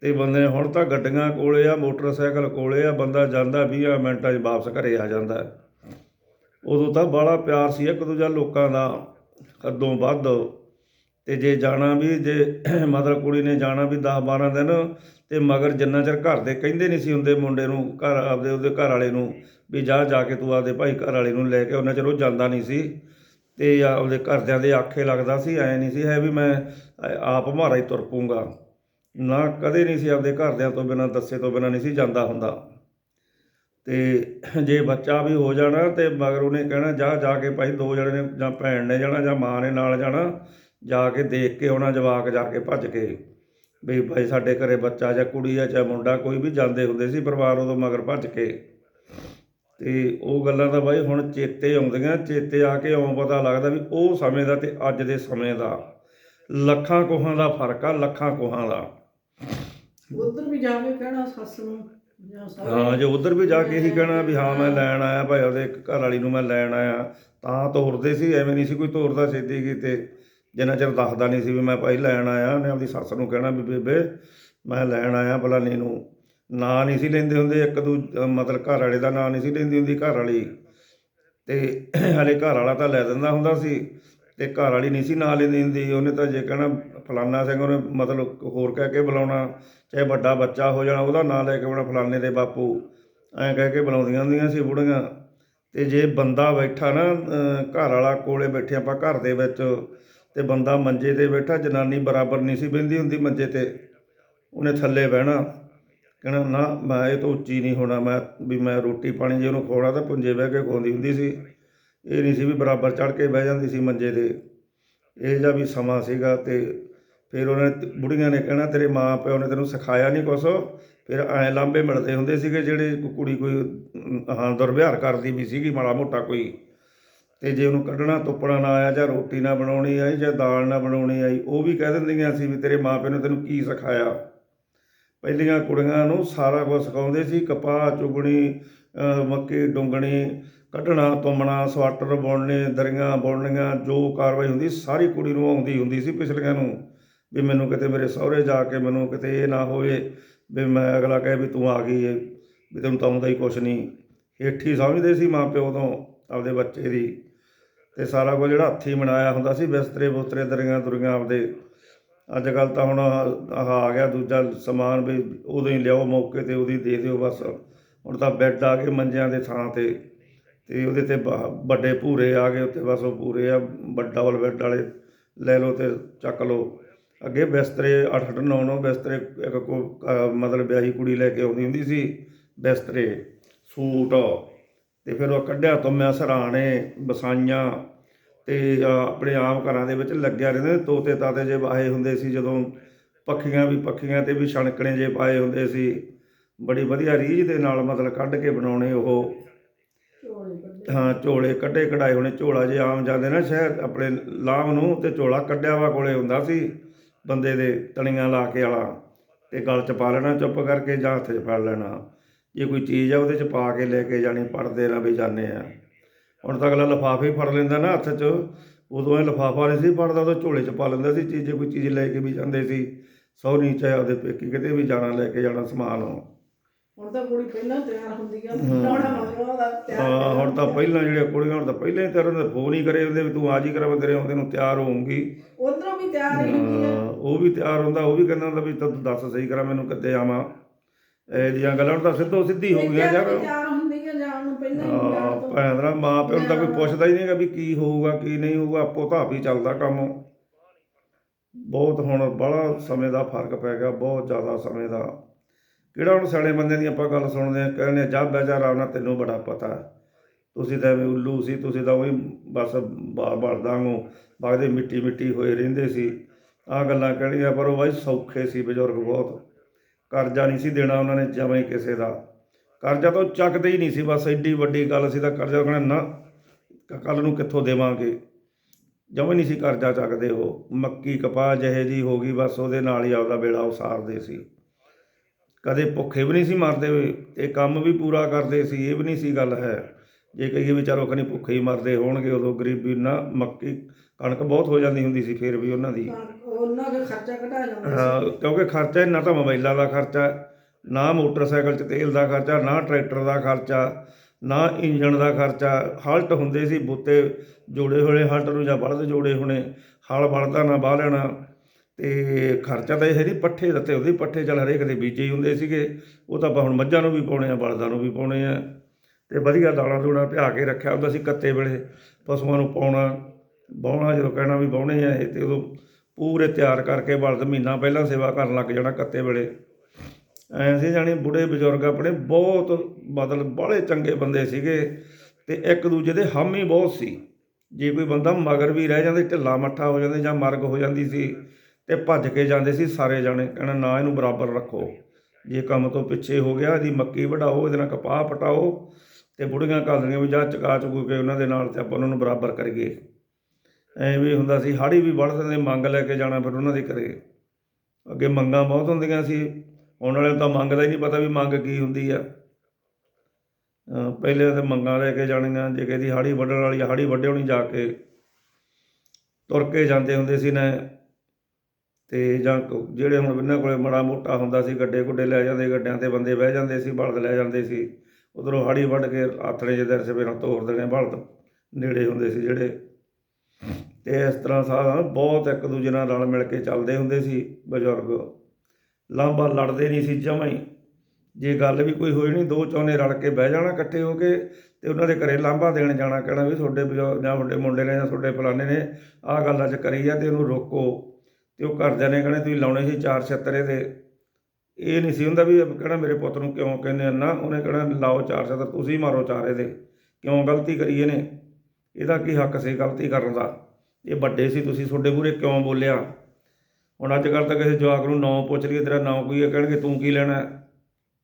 ਤੇ ਬੰਦੇ ਨੇ ਹੁਣ ਤਾਂ ਗੱਡੀਆਂ ਕੋਲੇ ਆ, ਮੋਟਰਸਾਈਕਲ ਕੋਲੇ ਆ, ਬੰਦਾ ਜਾਂਦਾ 20 ਮਿੰਟਾਂ 'ਚ ਵਾਪਸ ਘਰੇ ਆ ਜਾਂਦਾ। ਉਦੋਂ ਤਾਂ ਬੜਾ ਪਿਆਰ ਸੀ ਇੱਕ ਦੂਜਾ ਲੋਕਾਂ ਦਾ ਹੱਦੋਂ ਵੱਧ। ਤੇ ਜੇ ਜਾਣਾ ਵੀ, ਜੇ ਮਤਲਬ ਕੁੜੀ ਨੇ ਜਾਣਾ ਵੀ 10 12 ਦਿਨ, ਤੇ ਮਗਰ ਜਿੰਨਾ ਚਿਰ ਘਰ ਦੇ ਕਹਿੰਦੇ ਨਹੀਂ ਸੀ ਹੁੰਦੇ ਮੁੰਡੇ ਨੂੰ, ਘਰ ਆਪਦੇ ਉਹਦੇ ਘਰ ਵਾਲੇ ਨੂੰ, ਵੀ ਜਾ ਜਾ ਕੇ ਤੂੰ ਆਪਦੇ ਭਾਈ ਘਰ ਵਾਲੇ ਨੂੰ ਲੈ ਕੇ, ਉਹਨਾਂ ਚਿਰ ਉਹ ਜਾਂਦਾ ਨਹੀਂ ਸੀ। ਤੇ ਆਪਦੇ ਘਰਦਿਆਂ ਦੇ ਆਖੇ ਲੱਗਦਾ ਸੀ, ਐ ਨਹੀਂ ਸੀ, ਹੈ ਵੀ ਮੈਂ ਆਪ ਮਾਰਾ ਹੀ ਤੁਰ ਪੂੰਗਾ ਨਾ ਕਦੇ ਨਹੀਂ ਸੀ ਆਪਦੇ ਘਰਦਿਆਂ ਤੋਂ ਬਿਨਾਂ, ਦੱਸੇ ਤੋਂ ਬਿਨਾਂ ਨਹੀਂ ਸੀ ਜਾਂਦਾ ਹੁੰਦਾ। ਤੇ ਜੇ ਬੱਚਾ ਵੀ ਹੋ ਜਾਣਾ ਤੇ ਮਗਰ ਉਹਨੇ ਕਹਿਣਾ, ਜਾ ਜਾ ਕੇ ਭਾਈ ਦੋ ਜਣੇ ਨੇ ਜਾਂ ਭੈਣ ਨੇ ਜਾਣਾ ਜਾਂ ਮਾਂ ਨੇ ਨਾਲ ਜਾਣਾ, ਜਾ ਕੇ ਦੇਖ ਕੇ ਆਉਣਾ ਜਵਾਕ ਜਾ ਕੇ ਭੱਜ ਕੇ। ਵੀ ਭਾਈ ਸਾਡੇ ਘਰੇ ਬੱਚਾ ਜਾਂ ਕੁੜੀ ਆ, ਚਾਹੇ ਮੁੰਡਾ ਕੋਈ ਵੀ ਜਾਂਦੇ ਹੁੰਦੇ ਸੀ ਪਰਿਵਾਰ ਉਦੋਂ ਮਗਰ ਭੱਜ ਕੇ। ਤੇ ਉਹ ਗੱਲਾਂ ਦਾ ਬਾਈ ਹੁਣ ਚੇਤੇ ਆਉਂਦੀਆਂ ਚੇਤੇ ਆ ਕੇ ਇਉਂ ਪਤਾ ਲੱਗਦਾ ਵੀ ਉਹ ਸਮੇਂ ਦਾ ਤੇ ਅੱਜ ਦੇ ਸਮੇਂ ਦਾ। ਲੱਖਾਂ ਕੋਹਾਂ ਦਾ ਫ਼ਰਕ ਆ ਲੱਖਾਂ ਕੋਹਾਂ ਦਾ। ਉਧਰ ਵੀ ਜਾ ਕੇ ਕਹਿਣਾ ਸੱਸ ਨੂੰ ਹਾਂ ਜੇ ਉਧਰ ਵੀ ਜਾ ਕੇ ਇਹੀ ਕਹਿਣਾ ਵੀ ਹਾਂ ਮੈਂ ਲੈਣ ਆਇਆ ਭਾਈ ਉਹਦੇ ਘਰ ਵਾਲੀ ਨੂੰ ਮੈਂ ਲੈਣ ਆਇਆ ਤਾਂ ਤੋਰਦੇ ਸੀ ਐਵੇਂ ਨਹੀਂ ਸੀ ਕੋਈ ਤੋਰਦਾ ਛੇਤੀ ਕੀਤੇ। ਜਿੰਨਾ ਚਿਰ ਦੱਸਦਾ ਨਹੀਂ ਸੀ ਵੀ ਮੈਂ ਭਾਈ ਲੈਣ ਆਇਆ ਉਹਨੇ ਆਪਦੀ ਸੱਸ ਨੂੰ ਕਹਿਣਾ ਵੀ ਬੇਬੇ ਮੈਂ ਲੈਣ ਆਇਆ ਫਲਾਨੀ ਨੂੰ। ਨਾਂ ਨਹੀਂ ਸੀ ਲੈਂਦੇ ਹੁੰਦੇ, ਇੱਕ ਦੂ, ਮਤਲਬ ਘਰ ਵਾਲੇ ਦਾ ਨਾਂ ਨਹੀਂ ਸੀ ਲੈਂਦੀ ਹੁੰਦੀ ਘਰ ਵਾਲੀ। ਤੇ ਹਲੇ ਘਰ ਵਾਲਾ ਤਾਂ ਲੈ ਦਿੰਦਾ ਹੁੰਦਾ ਸੀ, ਤੇ ਘਰ ਵਾਲੀ ਨਹੀਂ ਸੀ ਨਾਂ ਲੈਂਦੀ ਹੁੰਦੀ। ਉਹਨੇ ਤਾਂ ਜੇ ਕਹਿਣਾ ਫਲਾਨਾ ਸਿੰਘ ਉਹਨੇ ਮਤਲਬ ਹੋਰ ਕਹਿ ਕੇ ਬੁਲਾਉਣਾ, ਚਾਹੇ ਵੱਡਾ ਬੱਚਾ ਹੋ ਜਾਣਾ, ਉਹਦਾ ਨਾਂ ਲੈ ਕੇ ਬਣਾ ਫਲਾਨੇ ਦੇ ਬਾਪੂ। ਐਂ ਕਹਿ ਕੇ ਬੁਲਾਉਂਦੀਆਂ ਹੁੰਦੀਆਂ ਸੀ ਬੁੜੀਆਂ। ਤੇ ਜੇ ਬੰਦਾ ਬੈਠਾ ਨਾ ਘਰ ਵਾਲਾ ਕੋਲੇ ਬੈਠੇ ਆਪਾਂ ਘਰ ਦੇ ਵਿੱਚ, ਤੇ ਬੰਦਾ ਮੰਜੇ ਤੇ ਬੈਠਾ, ਜਨਾਨੀ ਬਰਾਬਰ ਨਹੀਂ ਸੀ ਬਹਿੰਦੀ ਹੁੰਦੀ ਮੰਜੇ ਤੇ। ਉਹਨੇ ਥੱਲੇ ਬਹਿਣਾ। ਕਹਿਣਾ ਨਾ, ਮੈਂ ਇਹ ਤੋਂ ਉੱਚੀ ਨਹੀਂ ਹੋਣਾ। ਮੈਂ ਵੀ ਮੈਂ ਰੋਟੀ ਪਾਣੀ ਜੇ ਉਹਨੂੰ ਖਵਾਉਣਾ ਤਾਂ ਪੁੰਜੇ ਬਹਿ ਕੇ ਖਵਾਉਂਦੀ ਹੁੰਦੀ ਸੀ। ਇਹ ਨਹੀਂ ਸੀ ਵੀ ਬਰਾਬਰ ਚੜ ਕੇ ਬਹਿ ਜਾਂਦੀ ਸੀ ਮੰਜੇ ਤੇ। ਇਹ ਜਿਹਾ ਵੀ ਸਮਾਂ ਸੀਗਾ ਤੇ ਫਿਰ ਉਹਨੇ ਤ- ਬੁੜੀਆਂ ਨੇ ਕਹਿਣਾ, ਤੇਰੇ ਮਾਂ ਪਿਓ ਨੇ ਤੈਨੂੰ ਸਿਖਾਇਆ ਨਹੀਂ ਕੁਛ? ਫਿਰ ਐ ਲਾਂਬੇ ਮਿਲਦੇ ਹੁੰਦੇ ਸੀਗੇ ਜਿਹੜੇ ਕੁੜੀ ਕੋਈ ਹਾਂ, ਦੁਰਵਿਹਾਰ ਕਰਦੀ ਵੀ ਸੀਗੀ, ਮਾੜਾ ਮੋਟਾ ਕੋਈ। ਤੇ ਜੇ ਉਹਨੂੰ ਕੱਢਣਾ, ਤੁੱਪਣਾ ਨਾ ਆਇਆ, ਜਾਂ ਰੋਟੀ ਨਾ ਬਣਾਉਣੀ ਆਈ, ਜਾਂ ਦਾਲ ਨਾ ਬਣਾਉਣੀ ਆਈ, ਉਹ ਵੀ ਕਹਿ ਦਿੰਦੀਆਂ ਸੀ ਵੀ ਤੇਰੇ ਮਾਂ ਪਿਓ ਨੇ ਤੈਨੂੰ ਕੀ ਸਿਖਾਇਆ? ਪਹਿਲੀਆਂ ਕੁੜੀਆਂ ਨੂੰ ਸਾਰਾ ਕੁਝ ਸਿਖਾਉਂਦੇ ਸੀ, ਕਪਾਹ, ਚੁਗਣੀ ਮੱਕੀ, ਡੁੰਗਣੀ, ਕੱਢਣਾ, ਤੁੰਮਣਾ, ਸਵਾਟਰ ਬੁਣਨੇ, ਦਰੀਆਂ ਬੁਣਨੀਆਂ, ਜੋ ਕਾਰਵਾਈ ਹੁੰਦੀ ਸਾਰੀ ਕੁੜੀ ਨੂੰ ਆਉਂਦੀ ਹੁੰਦੀ ਸੀ ਪਿਛਲੀਆਂ ਨੂੰ, ਵੀ ਮੈਨੂੰ ਕਿਤੇ ਮੇਰੇ ਸਹੁਰੇ ਜਾ ਕੇ ਮੈਨੂੰ ਕਿਤੇ ਇਹ ਨਾ ਹੋਵੇ, ਵੀ ਮੈਂ ਅਗਲਾ ਕਹੇ ਵੀ ਤੂੰ ਆ ਗਈ ਏ, ਵੀ ਤੈਨੂੰ ਤਾਂ ਆਉਂਦਾ ਹੀ ਕੁਛ ਨਹੀਂ। ਹੇਠੀ ਸਮਝਦੇ ਸੀ ਮਾਂ ਪਿਓ ਤੋਂ ਆਪਦੇ ਬੱਚੇ ਦੀ। ਤੇ ਸਾਰਾ ਕੁਝ ਜਿਹੜਾ ਹੱਥੀਂ ਬਣਾਇਆ ਹੁੰਦਾ ਸੀ ਬਿਸਤਰੇ ਬੁਸਤਰੇ ਦਰੀਆਂ ਦੁਰੀਆਂ ਆਪਦੇ ਅੱਜ ਕੱਲ ਤਾਂ ਹੁਣ ਆਹ ਆ ਗਿਆ ਦੂਜਾ ਸਮਾਨ ਵੀ ਉਦੋਂ ਹੀ ਲਿਆਓ ਮੌਕੇ ਤੇ ਉਹਦੀ ਦੇ ਦਿਓ ਬਸ। ਹੁਣ ਤਾਂ ਬੈੱਡ ਆ ਗਏ ਮੰਜਿਆਂ ਦੇ ਥਾਂ ਤੇ ਤੇ ਉਹਦੇ ਤੇ ਬ- ਵੱਡੇ ਭੂਰੇ ਆ ਗਏ ਉੱਤੇ ਬਸ ਉਹ ਪੂਰੇ ਆ ਵੱਡਾ ਵਾਲ ਬੈੱਡ ਵਾਲੇ ਲੈ ਲਓ ਤੇ ਚੱਕ ਲਓ। ਅੱਗੇ ਬਿਸਤਰੇ 8-8 9-9 ਬਿਸਤਰੇ, ਇੱਕ ਕੋ ਮਤਲਬ ਵਿਆਹੀ ਕੁੜੀ ਲੈ ਕੇ ਆਉਂਦੀ ਹੁੰਦੀ ਸੀ ਬਿਸਤਰੇ, ਸੂਟ ਤੇ ਫਿਰ ਉਹ ਕੱਢਿਆ ਤੁੰਮਿਆ ਸਰਾਣੇ ਬਸਾਈਆਂ ਤੇ ਆਪਣੇ ਆਮ ਘਰਾਂ ਦੇ ਵਿੱਚ ਲੱਗਿਆ ਰਹਿੰਦਾ ਤੋਤੇ ਤਾਤੇ ਜੇ ਵਾਹੇ ਹੁੰਦੇ ਸੀ, ਜਦੋਂ ਪੱਖੀਆਂ ਵੀ ਪੱਖੀਆਂ ਤੇ ਵੀ ਛਣਕਣੇ ਜੇ ਪਾਏ ਹੁੰਦੇ ਸੀ। ਬੜੀ ਵਧੀਆ ਰੀਝ ਦੇ ਨਾਲ ਮਤਲਬ ਕੱਢ ਕੇ ਬਣਾਉਣੇ ਉਹ। ਹਾਂ, ਝੋਲੇ ਕੱਢੇ, ਕਢਾਏ ਹੋਣੇ। ਝੋਲਾ ਜੇ ਆਮ ਜਾਂਦੇ ਨਾ ਸ਼ਹਿਰ, ਆਪਣੇ ਲਾਮ ਨੂੰ ਤੇ ਝੋਲਾ ਕੱਢਿਆ ਵਾ ਕੋਲੇ ਹੁੰਦਾ ਸੀ ਬੰਦੇ ਦੇ ਤਣੀਆਂ ਲਾ ਕੇ ਵਾਲਾ। ਤੇ ਗਲ 'ਚ ਪਾ ਲੈਣਾ, ਚੁੱਪ ਕਰਕੇ ਜਾਂ ਹੱਥ 'ਚ ਫੜ ਲੈਣਾ। ਜੇ ਕੋਈ ਚੀਜ਼ ਆ ਉਹਦੇ 'ਚ ਪਾ ਕੇ ਲੈ ਕੇ ਜਾਣੀ ਪੜਦੇ ਨਾ ਵੀ ਜਾਂਦੇ ਆ। ਹੁਣ ਤਾਂ ਅਗਲਾ ਲਿਫਾਫੇ ਹੀ ਫੜ ਲੈਂਦਾ ਨਾ ਹੱਥ 'ਚ। ਉਦੋਂ ਇਹ ਲਿਫਾਫਾ ਨਹੀਂ ਸੀ ਫੜਦਾ ਉਹਦੇ ਝੋਲੇ 'ਚ ਪਾ ਲੈਂਦਾ ਸੀ। ਚੀਜ਼ ਜੇ ਕੋਈ ਚੀਜ਼ ਲੈ ਕੇ ਵੀ ਜਾਂਦੇ ਸੀ ਸਹੁਰੀ ਚਾਹੇ ਉਹਦੇ ਪੇਕੀ ਕਿਤੇ ਵੀ ਜਾਣਾ ਲੈ ਕੇ ਜਾਣਾ ਸਮਾਨ ਹੁਣ ਤਾਂ ਕੁੜੀ ਪਹਿਲਾਂ ਤਿਆਰ ਹੁੰਦੀ ਆ ਲਾਉਣਾ ਮਗਰੋਂ ਦਾ ਤਿਆਰ ਹਾਂ ਹੁਣ ਤਾਂ ਪਹਿਲਾਂ ਜਿਹੜੀਆਂ ਕੁੜੀਆਂ ਹੁਣ ਤਾਂ ਪਹਿਲਾਂ ਹੀ ਤੇਰੇ ਨੇ ਫੋਨ ਹੀ ਕਰੇ ਹੁੰਦੇ ਵੀ ਤੂੰ ਆ ਜੀ ਕਰਾ ਮੈਂ ਤੇਰੇ ਆਉਂਦੇ ਨੂੰ ਤਿਆਰ ਹੋਊਂਗੀ। ਉਧਰੋਂ ਵੀ ਤਿਆਰ ਹੀ ਹੁੰਦੀ ਆ। ਹਾਂ, ਉਹ ਵੀ ਤਿਆਰ ਹੁੰਦਾ ਉਹ ਵੀ ਕਹਿੰਦਾ ਹੁੰਦਾ ਵੀ ਤੂੰ ਦੱਸ ਸਹੀ ਕਰਾ ਮੈਨੂੰ ਕਿੱਥੇ ਆਵਾਂ। ਇਹ ਦੀਆਂ ਗੱਲਾਂ ਹੁਣ ਤਾਂ ਸਿੱਧੋ ਸਿੱਧੀ ਹੋ ਗਈਆਂ ਯਾਰ। ਤਿਆਰ ਹੁੰਦੀ ਆ ਜਾਣ ਨੂੰ ਪਹਿਲਾਂ ਹੀ ਭੈਣ ਦਾ ਮਾਂ ਪਿਓ ਨੂੰ ਤਾਂ ਕੋਈ ਪੁੱਛਦਾ ਹੀ ਨਹੀਂਗਾ ਵੀ ਕੀ ਹੋਊਗਾ ਕੀ ਨਹੀਂ ਹੋਊਗਾ ਆਪੋ ਤਾਂ ਵੀ ਚੱਲਦਾ ਕੰਮ। ਬਹੁਤ ਹੁਣ ਬੜਾ ਸਮੇਂ ਦਾ ਫ਼ਰਕ ਪੈ ਗਿਆ ਬਹੁਤ ਜ਼ਿਆਦਾ ਸਮੇਂ ਦਾ। ਕਿਹੜਾ ਹੁਣ ਸਿਆਣੇ ਬੰਦੇ ਦੀ ਆਪਾਂ ਗੱਲ ਸੁਣਦੇ ਆ ਕਹਿੰਦੇ ਆ, ਜਾ ਬੈਜਾ ਰਾਵਣਾ ਤੈਨੂੰ ਬੜਾ ਪਤਾ। ਤੁਸੀਂ ਤਾਂ ਐਵੇਂ ਉੱਲੂ ਸੀ ਤੁਸੀਂ ਤਾਂ ਉਹੀ ਬਸ ਬਲਦਾਂ ਦਾਂਗੋ ਵਗਦੇ ਮਿੱਟੀ ਮਿੱਟੀ ਹੋਏ ਰਹਿੰਦੇ ਸੀ। ਆਹ ਗੱਲਾਂ ਕਹਿਣੀਆਂ ਪਰ ਉਹ ਬਾਈ ਸੌਖੇ ਸੀ ਬਜ਼ੁਰਗ ਬਹੁਤ। ਕਰਜ਼ਾ ਨਹੀਂ ਸੀ ਦੇਣਾ ਉਹਨਾਂ ਨੇ ਜਮਾਂ ਕਿਸੇ ਦਾ। ਕਰਜ਼ਾ ਤਾਂ ਚੱਕਦੇ ਹੀ ਨਹੀਂ ਸੀ ਬਸ ਐਡੀ ਵੱਡੀ ਗੱਲ ਸੀ ਤਾਂ ਕਰਜ਼ਾ ਕਹਿੰਦੇ ਨਾ ਕੱਲ ਨੂੰ ਕਿੱਥੋਂ ਦੇਵਾਂਗੇ? ਜਮਾਂ ਨਹੀਂ ਸੀ ਕਰਜ਼ਾ ਚੱਕਦੇ ਉਹ ਮੱਕੀ ਕਪਾਹ ਜਿਹੇ ਜੀ ਹੋ ਗਈ ਬਸ ਉਹਦੇ ਨਾਲ ਹੀ ਆਪਦਾ ਬੇੜਾ ਉਸਾਰਦੇ ਸੀ। ਕਦੇ ਭੁੱਖੇ ਵੀ ਨਹੀਂ ਸੀ ਮਰਦੇ ਇਹ ਕੰਮ ਵੀ ਪੂਰਾ ਕਰਦੇ ਸੀ ਇਹ ਵੀ ਨਹੀਂ ਸੀ ਗੱਲ ਹੈ। ਜੇ ਕਹੀਏ ਵੀ ਚਲੋ ਖਨੀ ਭੁੱਖੇ ਹੀ ਮਰਦੇ ਹੋਣਗੇ ਉਦੋਂ ਗਰੀਬੀ ਨਾ ਮੱਕੀ ਕਣਕ ਬਹੁਤ ਹੋ ਜਾਂਦੀ ਹੁੰਦੀ ਸੀ ਫਿਰ ਵੀ ਉਹਨਾਂ ਦੀ। ਉਹਨਾਂ ਦਾ ਖਰਚਾ ਘਟਾ ਲੈਂਦੇ ਸੀ। ਹਾਂ, ਕਿਉਂਕਿ ਖਰਚਾ ਨਾ ਤਾਂ ਮੋਬਾਈਲਾਂ ਦਾ ਖਰਚਾ ਨਾ ਮੋਟਰਸਾਈਕਲ 'ਚ ਤੇਲ ਦਾ ਖਰਚਾ, ਨਾ ਟਰੈਕਟਰ ਦਾ ਖਰਚਾ, ਨਾ ਇੰਜਣ ਦਾ ਖਰਚਾ। ਹਲਟ ਹੁੰਦੇ ਸੀ ਬੁੱਤੇ ਜੋੜੇ ਹੋਏ, ਹਲਟ ਨੂੰ ਜਾਂ ਬਲਦ ਜੋੜੇ ਹੋਣੇ, ਹਲ ਬਲਦਾ ਨਾ ਬਾਹ ਲੈਣਾ। ਤੇ ਖਰਚਾ ਤਾਂ ਇਹ ਨਹੀਂ ਪੱਠੇ ਦਿੱਤੇ ਉਹਦੇ ਪੱਠੇ ਚੱਲ ਹਰੇਕ ਦੇ ਬੀਜੇ ਹੀ ਹੁੰਦੇ ਸੀਗੇ। ਉਹ ਤਾਂ ਆਪਾਂ ਹੁਣ ਮੱਝਾਂ ਨੂੰ ਵੀ ਪਾਉਣੇ ਆ, ਬਲਦਾਂ ਨੂੰ ਵੀ ਪਾਉਣੇ ਆ। ਤੇ ਵਧੀਆ ਦਾਣਾ ਦੂਣਾ ਭਿਆ ਕੇ ਰੱਖਿਆ ਹੁੰਦਾ ਸੀ ਕੱਤੇ ਵੇਲੇ, ਪਸ਼ੂਆਂ ਨੂੰ ਪਾਉਣਾ। ਬਾਉਣਾ ਜਦੋਂ ਕਹਿਣਾ ਵੀ ਬਾਉਣੇ ਆ, ਇਹ ਤੇ ਉਦੋਂ ਪੂਰੇ ਤਿਆਰ ਕਰਕੇ ਬਲਦ ਮਹੀਨਾ ਪਹਿਲਾਂ ਸੇਵਾ ਕਰਨ ਲੱਗ ਜਾਣਾ ਕੱਤੇ ਵੇਲੇ। ਐਂ ਸੀ ਜਾਣੀ ਬੁੜੇ ਬਜ਼ੁਰਗ ਆਪਣੇ ਬਹੁਤ ਬਦਲ ਬਾਹਲੇ ਚੰਗੇ ਬੰਦੇ ਸੀਗੇ ਤੇ ਇੱਕ ਦੂਜੇ ਦੇ ਹਾਮੀ ਬਹੁਤ ਸੀ। ਜੇ ਕੋਈ ਬੰਦਾ ਮਗਰ ਵੀ ਰਹਿ ਜਾਂਦਾ, ਢਿੱਲਾ ਮੱਠਾ ਹੋ ਜਾਂਦਾ ਜਾਂ ਮਰਗ ਹੋ ਜਾਂਦੀ ਸੀ ਤੇ ਭੱਜ ਕੇ ਜਾਂਦੇ ਸੀ ਸਾਰੇ ਜਾਣੇ ਕਹਿਣਾ ਨਾ ਇਹਨੂੰ ਬਰਾਬਰ ਰੱਖੋ। ਜੇ ਕੰਮ ਤੋਂ ਪਿੱਛੇ ਹੋ ਗਿਆ, ਇਹਦੀ ਮੱਕੀ ਵਢਾਓ, ਇਹਦੇ ਨਾਲ ਕਪਾਹ ਪਟਾਓ ਤੇ ਬੁੜੀਆਂ ਘੱਲਦੀਆਂ ਵੀ ਜਾ ਚਕਾ ਚੁਕੂ ਕੇ ਉਹਨਾਂ ਦੇ ਨਾਲ ਤੇ ਆਪਾਂ ਉਹਨਾਂ ਨੂੰ ਬਰਾਬਰ ਕਰੀਏ। ਐਵੇਂ ਹੁੰਦਾ ਸੀ, ਹਾੜੀ ਵੀ ਵੜਦੇ ਨੇ ਮੰਗ ਲੈ ਕੇ ਜਾਣਾ ਫਿਰ ਉਹਨਾਂ ਦੇ ਘਰੇ। ਅੱਗੇ ਮੰਗਾਂ ਬਹੁਤ ਹੁੰਦੀਆਂ ਸੀ। ਹੁਣ ਵਾਲੇ ਤਾਂ ਮੰਗ ਦਾ ਹੀ ਨਹੀਂ, ਪਤਾ ਵੀ ਮੰਗ ਕੀ ਹੁੰਦੀ ਆ। ਅਹ ਪਹਿਲੇ ਤਾਂ ਮੰਗਾਂ ਲੈ ਕੇ ਜਾਣੀਆਂ, ਜੇ ਕਿਸੇ ਦੀ ਹਾੜੀ ਵੱਢਣ ਵਾਲੀ ਹਾੜੀ ਵੱਢੇ ਹੋਣੀ ਜਾ ਕੇ। ਤੁਰ ਕੇ ਜਾਂਦੇ ਹੁੰਦੇ ਸੀ ਨਾ। ਤੇ ਜਾਂ ਕ- ਜਿਹੜੇ ਹੁਣ ਇਹਨਾਂ ਕੋਲੇ ਮਾੜਾ ਮੋਟਾ ਹੁੰਦਾ ਸੀ, ਗੱਡੇ ਗੁੱਡੇ ਲੈ ਜਾਂਦੇ, ਗੱਡਿਆਂ ਤੇ ਬੰਦੇ ਬਹਿ ਜਾਂਦੇ ਸੀ, ਬਲਦ ਲੈ ਜਾਂਦੇ ਸੀ। ਉਧਰੋਂ ਹਾੜੀ ਵੱਢ ਕੇ ਆਥਣੇ ਜਿਹੇ ਦਿਨ ਸਵੇਰਾਂ ਤੋਰ ਦੇਣੇ, ਬਲਦ ਨੇੜੇ ਹੁੰਦੇ ਸੀ ਜਿਹੜੇ। ਤੇ ਇਸ ਤਰ੍ਹਾਂ ਸਾਰਾ ਬਹੁਤ ਇੱਕ ਦੂਜੇ ਨਾਲ ਰਲ ਮਿਲ ਕੇ ਚੱਲਦੇ ਹੁੰਦੇ ਸੀ ਬਜ਼ੁਰਗ। ਲਾਂਬਾ ਲੜਦੇ ਨਹੀਂ ਸੀ ਜਮਾਂ ਹੀ। ਜੇ ਗੱਲ ਵੀ ਕੋਈ ਹੋਈ ਨਹੀਂ, ਦੋ ਚੌਨੇ ਰਲ ਕੇ ਬਹਿ ਜਾਣਾ ਇਕੱਠੇ ਹੋ ਕੇ ਤੇ ਉਹਨਾਂ ਦੇ ਘਰੇ ਲਾਂਬਾ ਦੇਣ ਜਾਣਾ ਕਹਿਣਾ ਵੀ ਤੁਹਾਡੇ ਬਜ਼ੁਰਗ ਜਾਂ ਤੁਹਾਡੇ ਮੁੰਡੇ ਨੇ ਜਾਂ ਤੁਹਾਡੇ ਫਲਾਣੇ ਨੇ, ਆਹ ਗੱਲ ਅੱਜ ਕਰੀ ਆ ਤੇ ਉਹਨੂੰ ਰੋਕੋ। ਤੇ ਉਹ ਘਰਦਿਆਂ ਨੇ ਕਹਿਣਾ, ਤੁਸੀਂ ਲਾਉਣੇ ਸੀ ਚਾਰ ਛੱਤਰੇ ਦੇ ਇਹ ਨਹੀਂ ਸੀ ਹੁੰਦਾ ਵੀ ਕਹਿਣਾ, ਮੇਰੇ ਪੁੱਤ ਨੂੰ ਕਿਉਂ ਕਹਿੰਦੇ ਆ? ਨਾ, ਉਹਨੇ ਕਹਿਣਾ, ਲਾਓ ਚਾਰ ਛੱਤਰ, ਤੁਸੀਂ ਮਾਰੋ ਚਾਰ ਇਹਦੇ ਕਿਉਂ ਗਲਤੀ ਕਰੀ ਇਹਨੇ? ਇਹਦਾ ਕੀ ਹੱਕ ਸੀ ਗਲਤੀ ਕਰਨ ਦਾ? ਇਹ ਵੱਡੇ ਸੀ, ਤੁਸੀਂ ਤੁਹਾਡੇ ਮੂਹਰੇ ਕਿਉਂ ਬੋਲਿਆ? ਹੁਣ ਅੱਜ ਕੱਲ੍ਹ ਤਾਂ ਕਿਸੇ ਜਵਾਕ ਨੂੰ ਨਾਂ ਪੁੱਛ ਲਈਏ, ਤੇਰਾ ਨਾਂ ਕੀ ਹੈ? ਕਹਿਣਗੇ, ਤੂੰ ਕੀ ਲੈਣਾ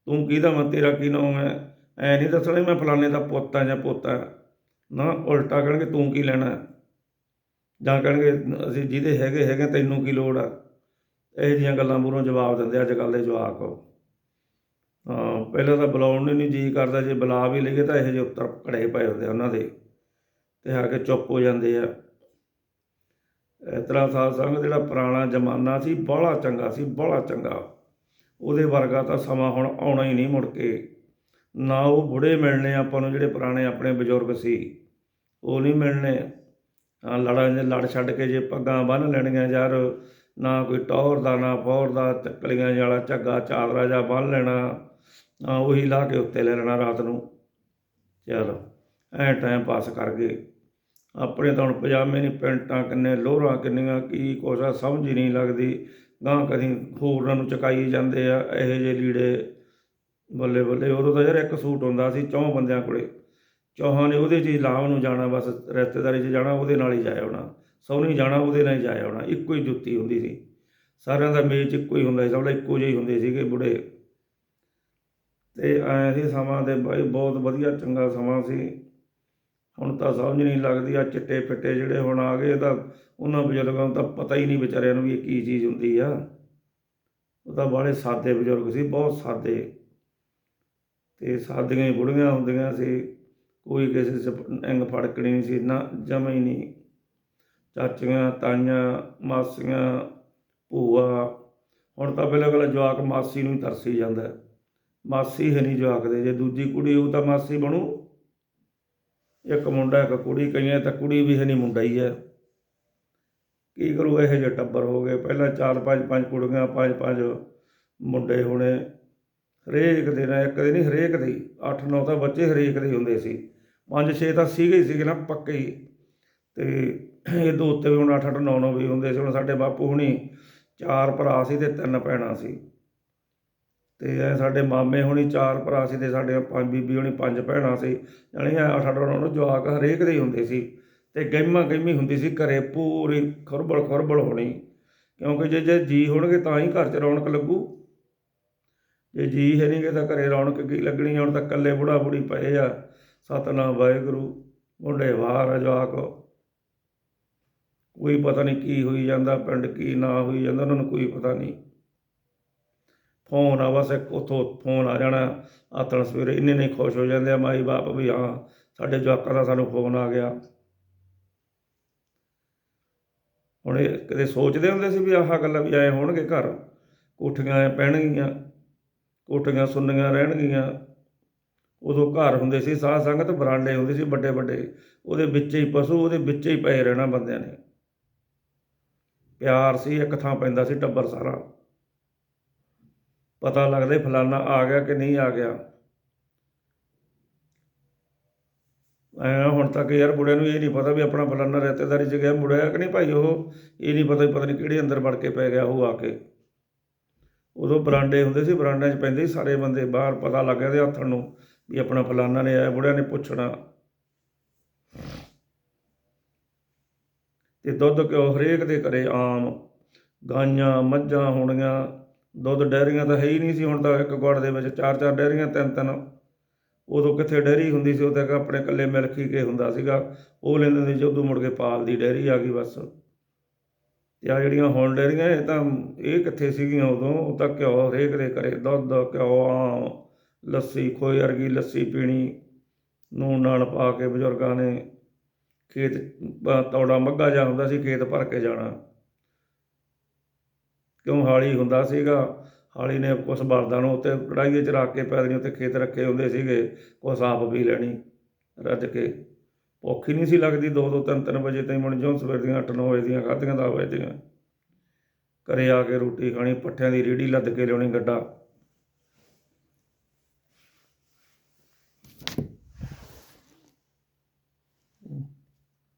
ਤੂੰ ਕਿਹਦਾ ਮੈਂ ਤੇਰਾ ਕੀ ਨਾਂ ਹੈ? ਐ ਨਹੀਂ ਦੱਸਣਾ ਵੀ ਮੈਂ ਫਲਾਣੇ ਦਾ ਪੁੱਤ ਆ ਜਾਂ ਪੋਤਾ। ਹੈ। ਨਾ, ਉਲਟਾ ਕਹਿਣਗੇ, ਤੂੰ ਕੀ ਲੈਣਾ ਜਾਂ ਕਹਿਣਗੇ, ਅਸੀਂ ਜਿਹਦੇ ਹੈਗੇ ਹੈਗੇ, ਤੈਨੂੰ ਕੀ ਲੋੜ ਆ? ਇਹੋ ਜਿਹੀਆਂ ਗੱਲਾਂ ਮੂਹਰੋਂ ਜਵਾਬ ਦਿੰਦੇ ਅੱਜ ਕੱਲ੍ਹ ਦੇ ਜਵਾਕ। ਹਾਂ, ਪਹਿਲਾਂ ਤਾਂ ਬੁਲਾਉਣ ਨੂੰ ਨਹੀਂ ਜੀ ਕਰਦਾ, ਜੇ ਬੁਲਾ ਵੀ ਲਈਏ ਤਾਂ ਇਹੋ ਜਿਹੇ ਉੱਤਰ ਘੜੇ ਪਏ ਹੁੰਦੇ ਆ ਉਹਨਾਂ ਦੇ। ਤੇ ਆ ਕੇ ਚੁੱਪ ਹੋ ਜਾਂਦੇ ਆ। ਇਸ ਤਰ੍ਹਾਂ ਸਾਧ ਸੰਗ ਜਿਹੜਾ ਪੁਰਾਣਾ ਜ਼ਮਾਨਾ ਸੀ ਬੜਾ ਚੰਗਾ ਸੀ ਬੜਾ ਚੰਗਾ। ਉਹਦੇ ਵਰਗਾ ਤਾਂ ਸਮਾਂ ਹੁਣ ਆਉਣਾ ਹੀ ਨਹੀਂ ਮੁੜ ਕੇ। ਨਾ ਉਹ ਬੁੜੇ ਮਿਲਣੇ ਆਪਾਂ ਨੂੰ ਜਿਹੜੇ ਪੁਰਾਣੇ ਆਪਣੇ ਬਜ਼ੁਰਗ ਸੀ, ਉਹ ਨਹੀਂ ਮਿਲਣੇ। ਹਾਂ ਲੜਾਂ ਦੇ ਲੜ ਛੱਡ ਕੇ ਜੇ ਪੱਗਾਂ ਬੰਨ੍ਹ ਲੈਣੀਆਂ ਯਾਰ, ਨਾ ਕੋਈ ਟੌਰ ਦਾ, ਨਾ ਫੌਰ ਦਾ, ਚੱਕਲੀਆਂ ਵਾਲਾ ਝੱਗਾ ਚਾਦਰਾ ਜਾਂ ਬੰਨ੍ਹ ਲੈਣਾ। ਹਾਂ ਉਹੀ ਲਾ ਕੇ ਉੱਤੇ ਲੈ ਲੈਣਾ ਰਾਤ ਨੂੰ। ਚਲ, ਐ ਟਾਈਮ ਪਾਸ ਕਰ ਗਏ। ਆਪਣੇ ਤਾਂ ਹੁਣ ਪਜਾਮੇ ਨਹੀਂ, ਪੈਂਟਾਂ ਕਿੰਨੇ, ਲੋਹਰਾਂ ਕਿੰਨੀਆਂ, ਕੀ ਕੁਛ ਆ, ਸਮਝ ਹੀ ਨਹੀਂ ਲੱਗਦੀ। ਗਾਂ ਕਦੀ ਹੋਰਾਂ ਨੂੰ ਚਕਾਈ ਜਾਂਦੇ ਆ, ਇਹੋ ਜਿਹੇ ਲੀੜੇ ਬੱਲੇ ਬੱਲੇ। ਉਦੋਂ ਤਾਂ ਯਾਰ ਇੱਕ ਸੂਟ ਹੁੰਦਾ ਸੀ ਚੌਂ ਬੰਦਿਆਂ ਕੋਲੇ। ਚੌਹਾਂ ਨੇ ਉਹਦੇ 'ਚ ਹੀ ਲਾਵ ਨੂੰ ਜਾਣਾ, ਬਸ ਰਿਸ਼ਤੇਦਾਰੀ 'ਚ ਜਾਣਾ, ਉਹਦੇ ਨਾਲ ਹੀ ਜਾਇਆ ਹੋਣਾ। ਸੌਣੀ ਜਾਣਾ, ਉਹਦੇ ਨਾਲ ਹੀ ਜਾਇਆ ਹੋਣਾ। ਇੱਕੋ ਹੀ ਜੁੱਤੀ ਹੁੰਦੀ ਸੀ। ਸਾਰਿਆਂ ਦਾ ਮੇਚ ਇੱਕੋ ਹੀ ਹੁੰਦਾ ਸੀ, ਸਭ ਦਾ ਇੱਕੋ ਜਿਹੇ ਹੀ ਹੁੰਦੇ ਸੀਗੇ ਬੁੜੇ ਤੇ ਐਂ ਸੀ ਸਮਾਂ ਤੇ ਬਾਈ, ਬਹੁਤ ਵਧੀਆ ਚੰਗਾ ਸਮਾਂ ਸੀ। ਹੁਣ ਤਾਂ ਸਮਝ ਨਹੀਂ ਲੱਗਦੀ ਆ ਚਿੱਟੇ ਫਿੱਟੇ ਜਿਹੜੇ ਹੁਣ ਆ ਗਏ ਤਾਂ ਉਹਨਾਂ ਬਜ਼ੁਰਗਾਂ ਨੂੰ ਤਾਂ ਪਤਾ ਹੀ ਨਹੀਂ ਵਿਚਾਰਿਆਂ ਨੂੰ ਵੀ ਇਹ ਕੀ ਚੀਜ਼ ਹੁੰਦੀ ਆ। ਉਹ ਤਾਂ ਬਾਹਲੇ ਸਾਦੇ ਬਜ਼ੁਰਗ ਸੀ, ਬਹੁਤ ਸਾਦੇ। ਤੇ ਸਾਦੀਆਂ ਹੀ ਬੁੜੀਆਂ ਹੁੰਦੀਆਂ ਸੀ, ਕੋਈ ਕਿਸੇ ਚ ਐਂਗ ਫੜਕਣੀ ਨਹੀਂ ਸੀ, ਨਾ ਜਮਾ ਹੀ ਨਹੀਂ। ਚਾਚੀਆਂ, ਤਾਈਆਂ, ਮਾਸੀਆਂ, ਭੂਆ, ਹੁਣ ਤਾਂ ਪਹਿਲਾਂ ਪਹਿਲਾਂ ਜਵਾਕ ਮਾਸੀ ਨੂੰ ਹੀ ਤਰਸੀ ਜਾਂਦਾ। ਮਾਸੀ ਹੈ ਨਹੀਂ ਜਵਾਕ ਦੇ, ਜੇ ਦੂਜੀ ਕੁੜੀ ਉਹ ਤਾਂ ਮਾਸੀ ਬਣੂ। ਇੱਕ ਮੁੰਡਾ, ਇੱਕ ਕੁੜੀ, ਕਈਆਂ ਤਾਂ ਕੁੜੀ ਵੀ ਹੈ ਨਹੀਂ, ਮੁੰਡਾ ਹੀ ਹੈ। ਕੀ ਕਰੂ, ਇਹੋ ਜਿਹੇ ਟੱਬਰ ਹੋ ਗਏ। ਪਹਿਲਾਂ ਚਾਰ, ਪੰਜ ਪੰਜ ਕੁੜੀਆਂ, ਪੰਜ ਪੰਜ ਮੁੰਡੇ ਹੋਣੇ। ਹਰੇਕ ਦੇ ਨਾਲ ਇੱਕ ਦੇ ਨਹੀਂ, ਹਰੇਕ ਦੇ ਅੱਠ, ਨੌ ਤਾਂ ਬੱਚੇ ਹਰੇਕ ਦੇ ਹੁੰਦੇ ਸੀ। ਪੰਜ, ਛੇ ਤਾਂ ਸੀਗੇ ਹੀ ਸੀਗੇ ਨਾ, ਪੱਕੇ ਹੀ। ਤੇ ਇਹ ਦੋ ਉੱਤੇ ਵੀ ਹੁਣ ਅੱਠ ਅੱਠ, ਨੌ ਨੌ ਵੀ ਹੁੰਦੇ ਸੀ। ਹੁਣ ਸਾਡੇ ਬਾਪੂ ਹੁਣੀ ਚਾਰ ਭਰਾ ਸੀ ਤੇ ਤਿੰਨ ਭੈਣਾਂ ਸੀ। ਤੇ ਐ ਸਾਡੇ ਮਾਮੇ ਹੋਣੀ, ਚਾਰ ਭਰਾ ਸੀ ਤੇ ਸਾਡੇ ਪੰਜ ਬੀਬੀ ਹੋਣੀ, ਪੰਜ ਭੈਣਾਂ ਸੀ। ਜਾਣੀ ਆ ਸਾਡਾ ਉਹਨਾਂ ਨੂੰ ਜਵਾਕ ਹਰੇਕ ਦੇ ਹੁੰਦੇ ਸੀ। ਤੇ ਗਹਿਮਾ ਗਹਿਮੀ ਹੁੰਦੀ ਸੀ ਘਰੇ, ਪੂਰੀ ਖਰਬਲ ਖਰਬਲ ਹੋਣੀ। ਕਿਉਂਕਿ ਜੇ ਜੇ ਜੀ ਹੋਣਗੇ ਤਾਂ ਹੀ ਘਰ 'ਚ ਰੌਣਕ ਲੱਗੂ। ਜੇ ਜੀ ਹੈ ਨਹੀਂਗੇ ਤਾਂ ਘਰੇ ਰੌਣਕ ਕੀ ਲੱਗਣੀ ਹੁਣ ਤਾਂ ਇਕੱਲੇ ਬੁੜਾ ਬੁੜੀ ਪਏ ਆ। ਸਤਨਾਮ ਵਾਹਿਗੁਰੂ, ਮੁੰਡੇ ਵਾਰ ਜਵਾਕ। ਕੋਈ ਪਤਾ ਨਹੀਂ ਕੀ ਹੋਈ ਜਾਂਦਾ, ਪਿੰਡ ਕੀ ਨਾ ਹੋਈ ਜਾਂਦਾ, ਉਹਨਾਂ ਨੂੰ ਕੋਈ ਪਤਾ ਨਹੀਂ ਫੋਨ ਆ, ਬਸ ਇੱਕ ਉੱਥੋਂ ਫੋਨ ਆ ਜਾਣਾ। ਆਤਣ ਸਵੇਰੇ ਇੰਨੇ ਨਹੀਂ ਖੁਸ਼ ਹੋ ਜਾਂਦੇ ਆ, ਮਾਈ ਬਾਪ ਵੀ ਹਾਂ, ਸਾਡੇ ਜਵਾਕਾਂ ਦਾ ਸਾਨੂੰ ਫੋਨ ਆ ਗਿਆ। ਹੁਣ ਇਹ ਕਦੇ ਸੋਚਦੇ ਹੁੰਦੇ ਸੀ ਵੀ ਆਹ ਗੱਲਾਂ ਵੀ ਐ ਹੋਣਗੇ ਘਰ। ਕੋਠੀਆਂ ਐ ਪੈਣਗੀਆਂ, ਕੋਠੀਆਂ ਸੁੰਨੀਆਂ ਰਹਿਣਗੀਆਂ। ਉਦੋਂ ਘਰ ਹੁੰਦੇ ਸੀ, ਸਾਧ ਸੰਗਤ ਬਰਾਂਡੇ ਹੁੰਦੇ ਸੀ ਵੱਡੇ ਵੱਡੇ। ਉਹਦੇ ਵਿੱਚ ਹੀ ਪਸ਼ੂ, ਉਹਦੇ ਵਿੱਚ ਹੀ ਪਏ ਰਹਿਣਾ ਬੰਦਿਆਂ ਨੇ। ਪਿਆਰ ਸੀ, ਇੱਕ ਥਾਂ ਪੈਂਦਾ ਸੀ ਟੱਬਰ ਸਾਰਾ। ਪਤਾ ਲੱਗਦਾ ਸੀ ਫਲਾਨਾ ਆ ਗਿਆ ਕਿ ਨਹੀਂ ਆ ਗਿਆ। ਐ ਹੁਣ ਤੱਕ ਯਾਰ ਬੁੜਿਆਂ ਨੂੰ ਇਹ ਨਹੀਂ ਪਤਾ ਵੀ ਆਪਣਾ ਫਲਾਨਾ ਰਿਸ਼ਤੇਦਾਰੀ 'ਚ ਗਿਆ ਮੁੜਿਆ ਕਿ ਨਹੀਂ ਭਾਈ ਉਹ। ਇਹ ਨਹੀਂ ਪਤਾ ਪਤਾ ਨਹੀਂ ਕਿਹੜੇ ਅੰਦਰ ਵੜ ਕੇ ਪੈ ਗਿਆ ਉਹ ਆ ਕੇ। ਉਦੋਂ ਬਰਾਂਡੇ ਹੁੰਦੇ ਸੀ, ਬਰਾਂਡਿਆਂ 'ਚ ਪੈਂਦੇ ਸੀ ਸਾਰੇ ਬੰਦੇ। ਬਾਹਰ ਪਤਾ ਲੱਗ ਗਿਆ ਤੇ ਹੱਥਣ ਨੂੰ ਵੀ ਆਪਣਾ ਫਲਾਨਾ ਨੇ ਆਇਆ, ਬੁੜਿਆਂ ਨੇ ਪੁੱਛਣਾ। ਤੇ ਦੁੱਧ ਘਿਓ ਹਰੇਕ ਦੇ ਘਰੇ ਆਮ। ਗਾਈਆਂ, ਮੱਝਾਂ ਹੋਣੀਆਂ। ਦੁੱਧ ਡੈਰੀਆਂ ਤਾਂ ਹੈ ਹੀ ਨਹੀਂ ਸੀ, ਹੁਣ ਤਾਂ ਇੱਕ ਗੁੜ ਦੇ ਵਿੱਚ ਚਾਰ ਚਾਰ ਡੈਰੀਆਂ ਤਿੰਨ ਤਿੰਨ। ਉਦੋਂ ਕਿੱਥੇ ਡੈਰੀ ਹੁੰਦੀ ਸੀ ਉਹ ਤਾਂ ਆਪਣੇ ਇਕੱਲੇ ਮਿਲਕ ਹੀ ਕੇ ਹੁੰਦਾ ਸੀਗਾ। ਉਹ ਲੈਂਦੇ ਹੁੰਦੇ ਸੀ ਜਦੋਂ ਮੁੜ ਕੇ ਪਾਲ ਦੀ ਡੈਰੀ ਆ ਗਈ ਬਸ। ਤੇ ਆ ਜਿਹੜੀਆਂ ਹੁਣ ਡੈਰੀਆਂ ਇਹ ਤਾਂ ਇਹ ਕਿੱਥੇ ਸੀਗੀਆਂ ਉਦੋਂ? ਉਹ ਤਾਂ ਘਿਓ ਹਰੇਕ ਦੇ ਘਰੇ, ਦੁੱਧ, ਘਿਓ, ਆਮ, ਲੱਸੀ, ਖੋਏ ਵਰਗੀ ਲੱਸੀ ਪੀਣੀ, ਨੂਣ ਨਾਲ ਪਾ ਕੇ ਬਜ਼ੁਰਗਾਂ ਨੇ ਖੇਤ ਤੌੜਾ ਮੱਗਾ ਜਾ ਹੁੰਦਾ ਸੀ, ਖੇਤ ਭਰ ਕੇ ਜਾਣਾ। ਕਿਉਂ ਹਾਲੀ ਹੁੰਦਾ ਸੀਗਾ? ਹਾਲੀ ਨੇ ਕੁਛ ਬਲਦਾਂ ਨੂੰ ਉੱਤੇ ਕੜਾਈਏ ਚ ਰੱਖ ਕੇ ਪੈਦਨੀ ਉੱਤੇ ਖੇਤ ਰੱਖੇ ਹੁੰਦੇ ਸੀਗੇ, ਕੁਛ ਆਪ ਵੀ ਲੈਣੀ, ਰੱਜ ਕੇ। ਭੁੱਖ ਹੀ ਨਹੀਂ ਸੀ ਲੱਗਦੀ ਦੋ ਦੋ ਤਿੰਨ ਤਿੰਨ ਵਜੇ ਤਾਈਂ ਮੁੜ ਜਿਉਂ ਸਵੇਰ ਦੀਆਂ 8-9 ਵਜੇ ਦੀਆਂ, ਖਾਧੀਆਂ ਦਸ ਵਜੇ ਦੀਆਂ ਘਰੇ ਆ ਕੇ ਰੋਟੀ ਖਾਣੀ, ਪੱਠਿਆਂ ਦੀ ਰੇੜੀ ਲੱਦ ਕੇ ਲਿਆਉਣੀ ਗੱਡਾ।